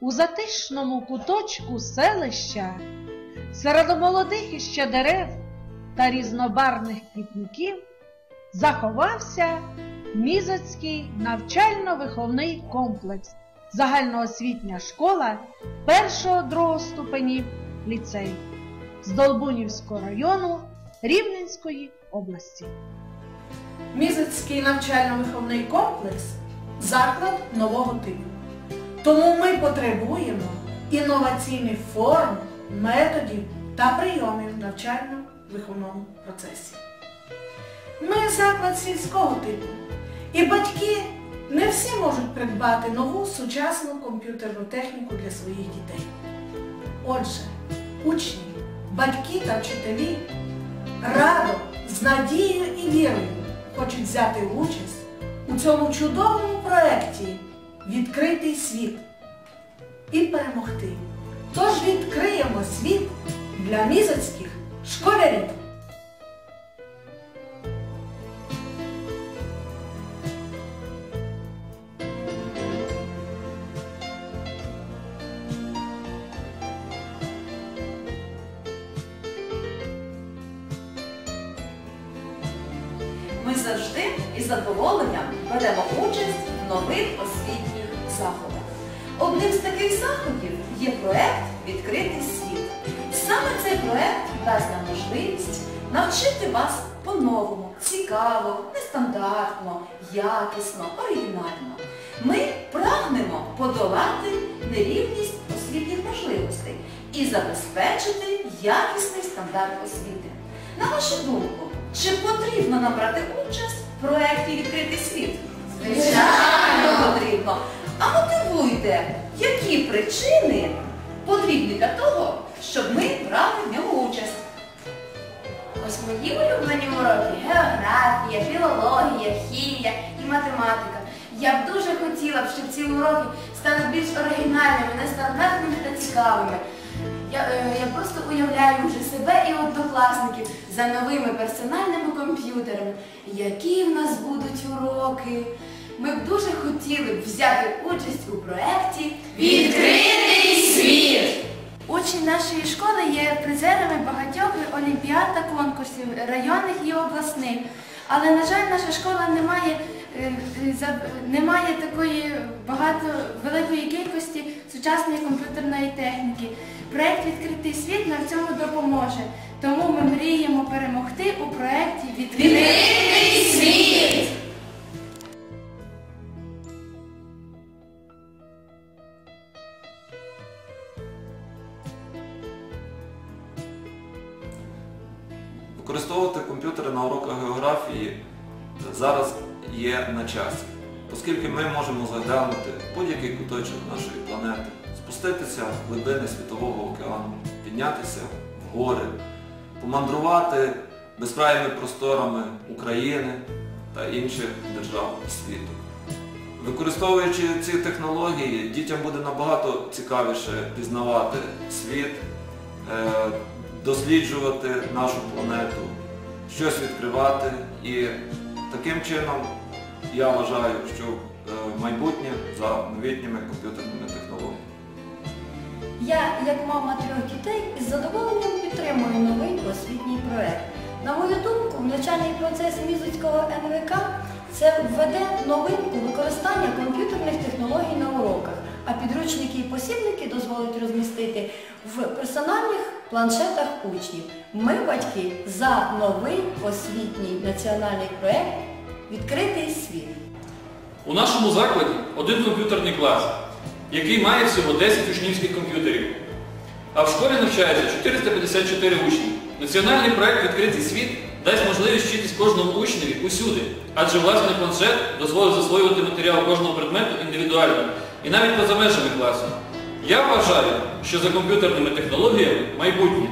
У затишному куточку селища, серед молодих іще дерев та різнобарвних квітників, заховався Мізоцький навчально-виховний комплекс, загальноосвітня школа першого-другого ступенів ліцей з Долбунівського району Рівненської області. Мізицький навчально-виховний комплекс заклад нового типу. Тому ми потребуємо інноваційних форм, методів та прийомів навчально-виховному процесі. Ми заклад сільського типу. І батьки не всі можуть придбати нову сучасну комп'ютерну техніку для своїх дітей. Отже, учні, батьки та вчителі радо, з надією і вірою хочуть взяти участь у цьому чудовому проєкті Відкритий світ і перемогти. Тож відкриємо світ для мізоцьких школярів. Ми завжди із задоволенням беремо участь в нових освітніх заходах. Одним з таких заходів є проект Відкритий світ. Саме цей проект дасть нам можливість навчити вас по-новому, цікаво, нестандартно, якісно, оригінально. Ми прагнемо подолати нерівність освітніх можливостей і забезпечити якісний стандарт освіти. На вашу думку, чи потрібно нам брати участь в проєкті Відкритий світ? Звичайно, потрібно. А мотивуйте, які причини потрібні для того, щоб ми брали в ньому участь. Ось мої улюблені уроки географія, філологія, хімія і математика. Я б дуже хотіла б, щоб ці уроки стали більш оригінальними, нестандартними та цікавими. Я, е, я просто уявляю вже себе і однокласників за новими персональними комп'ютерами. Які в нас будуть уроки? Ми б дуже хотіли б взяти участь у проєкті Відкритий світ! Учні нашої школи є призерами багатьох олімпіад та конкурсів районних і обласних. Але, на жаль, наша школа не має, е, не має такої багато великої кількості сучасної комп'ютерної техніки. Проєкт Відкритий світ нам в цьому допоможе. Тому ми мріємо перемогти у проєкті Відкритий світ! Використовувати комп'ютери на уроках географії зараз є на часі, оскільки ми можемо заглянути будь-який куточок нашої планети, спуститися в глибини Світового океану, піднятися в гори, помандрувати безкрайними просторами України та інших держав світу. Використовуючи ці технології, дітям буде набагато цікавіше пізнавати світ, е, досліджувати нашу планету, щось відкривати. І таким чином я вважаю, що е, майбутнє за новітніми комп'ютерними технологіями. Я, як мама трьох дітей, із задоволенням підтримую новий освітній проект. На мою думку, навчальний процес Мізоцького НВК це введе новинку використання комп'ютерних технологій на уроках, а підручники і посібники дозволить розмістити в персональних планшетах учнів. Ми, батьки, за новий освітній національний проект Відкритий світ. У нашому закладі один комп'ютерний клас, який має всього 10 учнівських комп'ютерів. А в школі навчається 454 учні. Національний проект Відкритий світ дасть можливість вчитись кожному учневі усюди, адже власний планшет дозволить засвоювати матеріал кожного предмету індивідуально і навіть поза межами класу. Я вважаю, що за комп'ютерними технологіями майбутнє.